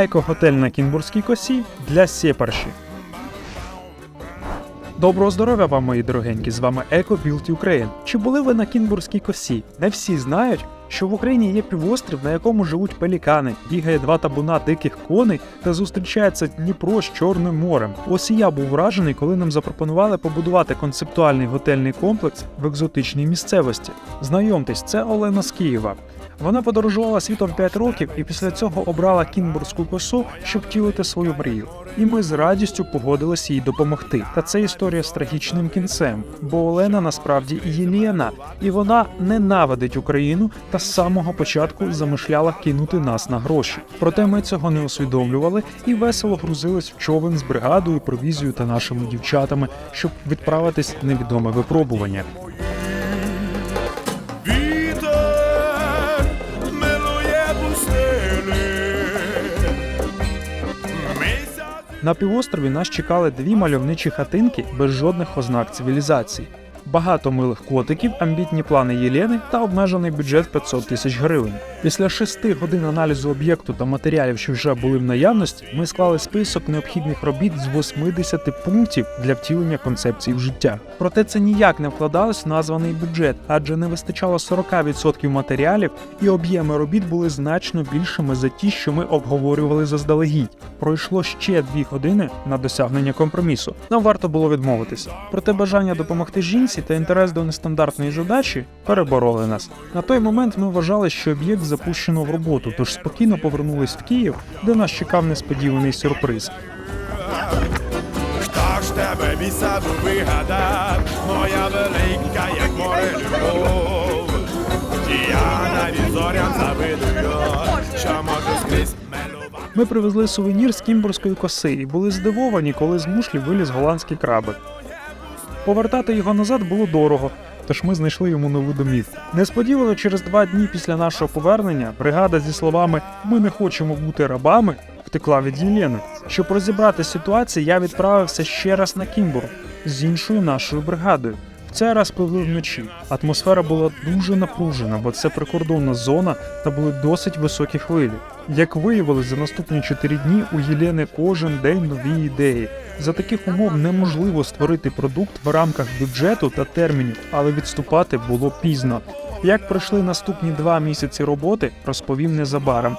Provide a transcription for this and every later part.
Еко-готель на Кінбурзькій косі для сєпарші. Доброго здоров'я вам, мої дорогенькі! З вами Еко Build Ukraine. Чи були ви на Кінбурзькій косі? Не всі знають, що в Україні є півострів, на якому живуть пелікани, бігає два табуна диких коней та зустрічається Дніпро з Чорним морем. Ось і я був вражений, коли нам запропонували побудувати концептуальний готельний комплекс в екзотичній місцевості. Знайомтесь, це Олена з Києва. Вона подорожувала світом 5 років і після цього обрала Кінбурзьку косу, щоб втілити свою мрію. І ми з радістю погодилися їй допомогти. Та це історія з трагічним кінцем, бо Олена насправді Єлена, і вона ненавидить Україну та з самого початку замишляла кинути нас на гроші. Проте ми цього не усвідомлювали і весело грузились в човен з бригадою, провізією та нашими дівчатами, щоб відправитись невідоме випробування. На півострові нас чекали дві мальовничі хатинки без жодних ознак цивілізації. Багато милих котиків, амбітні плани Єлени та обмежений бюджет 500 тисяч гривень. Після шести годин аналізу об'єкту та матеріалів, що вже були в наявності, ми склали список необхідних робіт з 80 пунктів для втілення концепції в життя. Проте це ніяк не вкладалось в названий бюджет, адже не вистачало 40% матеріалів, і об'єми робіт були значно більшими за ті, що ми обговорювали заздалегідь. Пройшло ще дві години на досягнення компромісу. Нам варто було відмовитися. Проте бажання допомогти жінці та інтерес до нестандартної задачі перебороли нас. На той момент ми вважали, що об'єкт запущено в роботу, тож спокійно повернулись в Київ, де нас чекав несподіваний сюрприз. Хто ж тебе бісаду вигадав, моя велика, як море любов. І я навіть зорям завидую, що можу скрізь. Ми привезли сувенір з кімбурської коси і були здивовані, коли з мушлі виліз голландський крабик. Повертати його назад було дорого, тож ми знайшли йому нову домівку. Несподівано, через два дні після нашого повернення бригада зі словами Ми не хочемо бути рабами втекла від Єлени. Щоб розібрати ситуацію, я відправився ще раз на Кімбург з іншою нашою бригадою. Цей раз пливли вночі. Атмосфера була дуже напружена, бо це прикордонна зона та були досить високі хвилі. Як виявилось, за наступні чотири дні у Єлени кожен день нові ідеї. За таких умов неможливо створити продукт в рамках бюджету та термінів, але відступати було пізно. Як пройшли наступні два місяці роботи, розповім незабаром.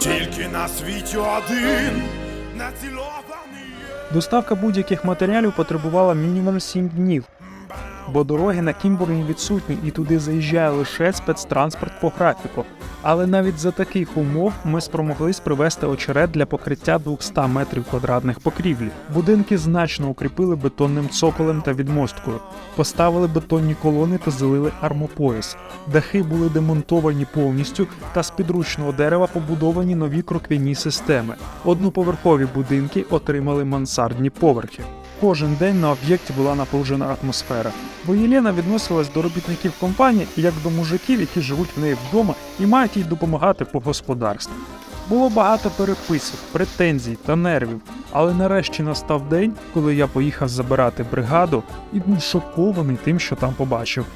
Тільки на світі один. Доставка будь-яких матеріалів потребувала мінімум 7 днів, бо дороги на Кімбурні відсутні і туди заїжджає лише спецтранспорт по графіку. Але навіть за таких умов ми спромоглись привезти очерет для покриття 200 метрів квадратних покрівлі. Будинки значно укріпили бетонним цоколем та відмосткою, поставили бетонні колони та залили армопояс. Дахи були демонтовані повністю та з підручного дерева побудовані нові кроквяні системи. Одноповерхові будинки отримали мансардні поверхи. Кожен день на об'єкті була напружена атмосфера, бо Єлена відносилась до робітників компанії як до мужиків, які живуть в неї вдома і мають їй допомагати по господарству. Було багато переписок, претензій та нервів, але нарешті настав день, коли я поїхав забирати бригаду і був шокований тим, що там побачив.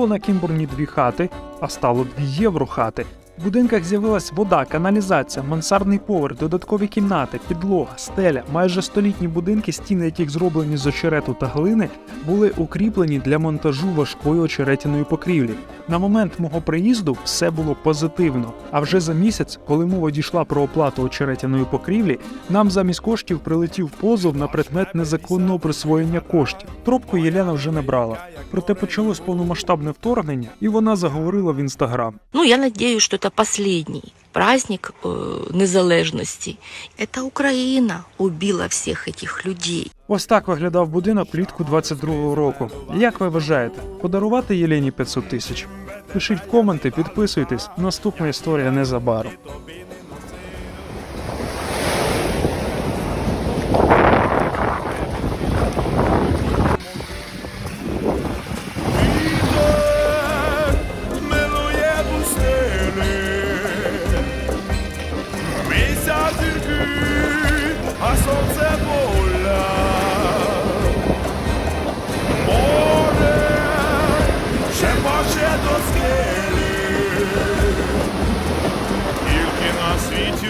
Було на Кімбурні дві хати, а стало дві єврохати. В будинках з'явилась вода, каналізація, мансардний поверх, додаткові кімнати, підлога, стеля. Майже столітні будинки, стіни яких зроблені з очерету та глини, були укріплені для монтажу важкої очеретяної покрівлі. На момент мого приїзду все було позитивно. А вже за місяць, коли мова дійшла про оплату очеретяної покрівлі, нам замість коштів прилетів позов на предмет незаконного присвоєння коштів. Трубку Єлена вже не брала. Проте почалось повномасштабне вторгнення, і вона заговорила в інстаграм. Ну, я надеюсь, что это последний праздник э, незалежности. Это Украина убила всех этих людей. Ось так виглядав будинок влітку 22-го року. Як ви вважаєте, подарувати Єлені 500 тисяч? Пишіть в коменти, підписуйтесь. Наступна історія незабаром. Тобі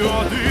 you are the